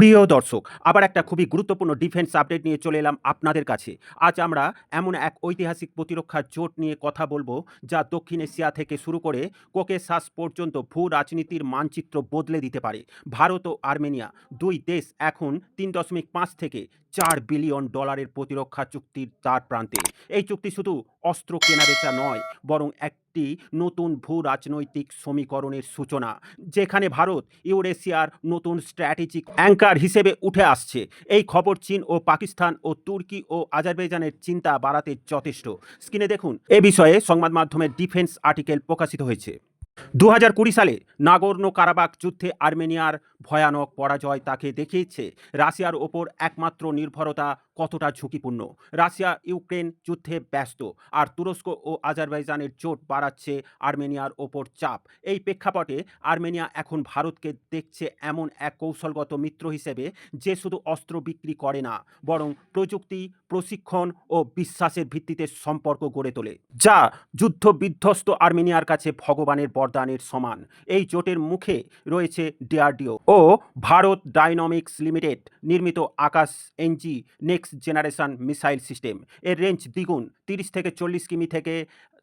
প্রিয় দর্শক, আবার একটা খুবই গুরুত্বপূর্ণ ডিফেন্স আপডেট নিয়ে চলে এলাম আপনাদের কাছে। আজ আমরা এমন এক ঐতিহাসিক প্রতিরক্ষার জোট নিয়ে কথা বলব, যা দক্ষিণ এশিয়া থেকে শুরু করে কোকেসাস পর্যন্ত ভূ রাজনীতির মানচিত্র বদলে দিতে পারে। ভারত ও আর্মেনিয়া দুই দেশ এখন তিন দশমিক পাঁচ থেকে চার বিলিয়ন ডলারের প্রতিরক্ষা চুক্তির তার প্রান্তে এই চুক্তি শুধু অস্ত্র কেনাবেচা নয়, বরং একটি নতুন ভূ রাজনৈতিক সমীকরণের সূচনা, যেখানে ভারত ইউরেশিয়ার নতুন স্ট্র্যাটেজিক অ্যাঙ্কার হিসেবে উঠে আসছে। এই খবর চীন ও পাকিস্তান ও তুর্কি ও আজারবেজানের চিন্তা বাড়াতে যথেষ্ট। স্ক্রিনে দেখুন, এ বিষয়ে সংবাদ মাধ্যমের ডিফেন্স আর্টিকেল প্রকাশিত হয়েছে। দু হাজার কুড়ি সালে নাগর্নো কারাবাক যুদ্ধে আর্মেনিয়ার ভয়ানক পরাজয় তাকে দেখিয়েছে। রাশিয়ার ওপর একমাত্র নির্ভরতা কতটা ঝুঁকিপূর্ণ? রাশিয়া ইউক্রেন যুদ্ধে ব্যস্ত, আর তুরস্ক ও আজারবাইজানের জোট বাড়াচ্ছে আর্মেনিয়ার ওপর চাপ। এই প্রেক্ষাপটে আর্মেনিয়া এখন ভারতকে দেখছে এমন এক কৌশলগত মিত্র হিসেবে যে শুধু অস্ত্র বিক্রি করে না, বরং প্রযুক্তি, প্রশিক্ষণ ও বিশ্বাসের ভিত্তিতে সম্পর্ক গড়ে তোলে, যা যুদ্ধ বিধ্বস্ত আর্মেনিয়ার কাছে ভগবানের বরদানের সমান। এই জোটের মুখে রয়েছে ডিআরডিও ও ভারত ডাইনামিক্স লিমিটেড নির্মিত Akash NG next generation missile system. এর রেঞ্জ দ্বিগুণ, তিরিশ থেকে চল্লিশ কিমি থেকে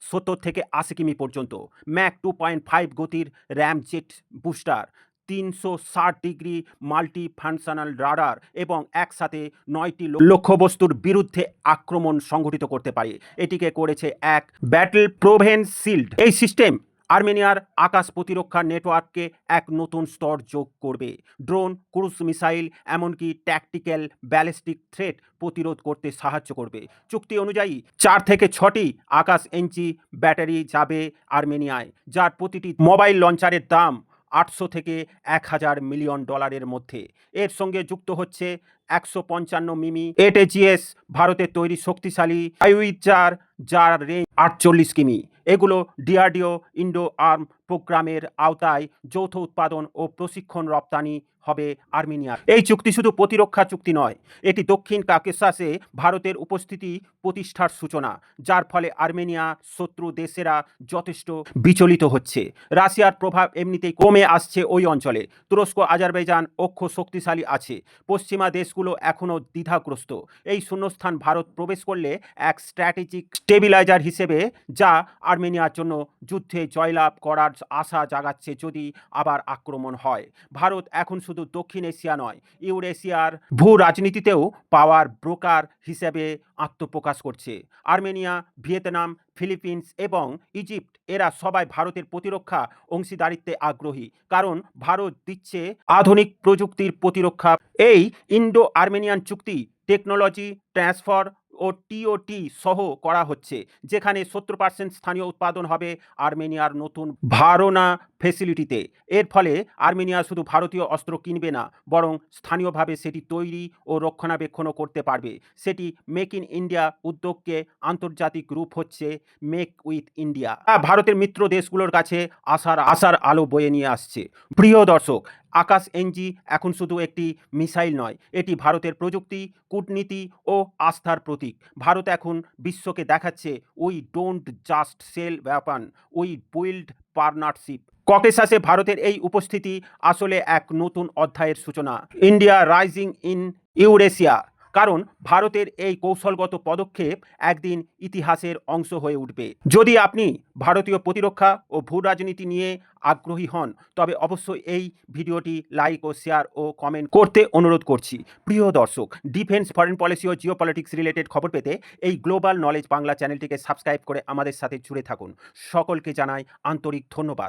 সত্তর থেকে আশি কিমি পর্যন্ত। ম্যাক টু পয়েন্ট ফাইভ গতির র্যাম জেট বুস্টার, তিনশো ষাট ডিগ্রি মাল্টি ফাংশনাল রাডার এবং একসাথে নয়টি লক্ষ্যবস্তুর বিরুদ্ধে আক্রমণ সংঘটিত করতে পারে। এটিকে করেছে এক ব্যাটল প্রোভেন শিল্ড। এই সিস্টেম আর্মেনিয়ার আকাশ প্রতিরক্ষা নেটওয়ার্ককে এক নতুন স্তর যোগ করবে। ড্রোন, ক্রুজ মিসাইল, এমনকি ট্যাকটিক্যাল ব্যালিস্টিক থ্রেট প্রতিরোধ করতে সাহায্য করবে। চুক্তি অনুযায়ী চার থেকে ছটি আকাশ এনজি ব্যাটারি যাবে আর্মেনিয়ায়, যার প্রতিটি মোবাইল লঞ্চারের দাম আটশো থেকে এক হাজার মিলিয়ন ডলারের মধ্যে। এর সঙ্গে যুক্ত হচ্ছে একশো পঞ্চান্ন মিমি এটেজিএস ভারতের তৈরি শক্তিশালী আইউইজার যার রেঞ্জ আটচল্লিশ কিমি। এগুলো ডিআরডিও ইন্ডো আর্ম প্রোগ্রামের আওতায় যৌথ উৎপাদন ও প্রশিক্ষণ রপ্তানি হবে আর্মেনিয়া। এই চুক্তি শুধু প্রতিরক্ষা চুক্তি নয়, এটি দক্ষিণ কাকেশাসে ভারতের উপস্থিতি প্রতিষ্ঠার সূচনা, যার ফলে আর্মেনিয়া শত্রু দেশেরা যথেষ্ট বিচলিত হচ্ছে। রাশিয়ার প্রভাব এমনিতেই কমে আসছে ওই অঞ্চলে। তুরস্ক, আজারবাইজান অক্ষ শক্তিশালী আছে। পশ্চিমা দেশগুলো এখনও দ্বিধাগ্রস্ত। এই শূন্যস্থান ভারত প্রবেশ করলে এক স্ট্র্যাটেজিক স্টেবিলাইজার হিসেবে, যা আর্মেনিয়ার জন্য যুদ্ধে জয়লাভ করার আশা জাগাচ্ছে যদি আবার আক্রমণ হয়। ভারত এখন শুধু দক্ষিণ এশিয়া নয়, ইউরেশিয়ার ভূ রাজনীতিতেও পাওয়ার ব্রোকার হিসেবে আত্মপ্রকাশ করছে। আর্মেনিয়া, ভিয়েতনাম, ফিলিপিন্স এবং ইজিপ্ট, এরা সবাই ভারতের প্রতিরক্ষা অংশীদারিত্বে আগ্রহী, কারণ ভারত দিচ্ছে আধুনিক প্রযুক্তির প্রতিরক্ষা। এই ইন্ডো আর্মেনিয়ান চুক্তি টেকনোলজি ট্রান্সফার ও টিওটি সহ করা হচ্ছে, যেখানে সত্তর পার্সেন্ট স্থানীয় উৎপাদন হবে আর্মেনিয়ার নতুন ভারোনা ফেসিলিটিতে এর ফলে আর্মেনিয়া শুধু ভারতীয় অস্ত্র কিনবে না, বরং স্থানীয়ভাবে সেটি তৈরি ও রক্ষণাবেক্ষণও করতে পারবে। সেটি মেক ইন ইন্ডিয়া উদ্যোগকে আন্তর্জাতিক রূপ হচ্ছে মেক উইথ ইন্ডিয়া। ভারতের মিত্র দেশগুলোর কাছে আসার আসার আলো বয়ে নিয়ে আসছে। প্রিয় দর্শক আকাশ এনজি এখন শুধু একটি মিসাইল নয়, এটি ভারতের প্রযুক্তি, কূটনীতি ও আস্থার প্রতীক। ভারত এখন বিশ্বকে দেখাচ্ছে we don't just sell weapons we build partnership ককেশাসে ভারতের এই উপস্থিতি আসলে এক নতুন অধ্যায়ের সূচনা। ইন্ডিয়া রাইজিং ইন ইউরেশিয়া কারণ ভারতের এই কৌশলগত পদক্ষেপ একদিন ইতিহাসের অংশ হয়ে উঠবে। যদি আপনি ভারতীয় প্রতিরক্ষা ও ভূ রাজনীতি নিয়ে আগ্রহী হন, তবে অবশ্যই এই ভিডিওটি লাইক ও শেয়ার ও কমেন্ট করতে অনুরোধ করছি। প্রিয় দর্শক, ডিফেন্স, ফরেন পলিসি ও জিও পলিটিক্স রিলেটেড খবর পেতে এই গ্লোবাল নলেজ বাংলা চ্যানেলটিকে সাবস্ক্রাইব করে আমাদের সাথে জুড়ে থাকুন। সকলকে জানাই আন্তরিক ধন্যবাদ।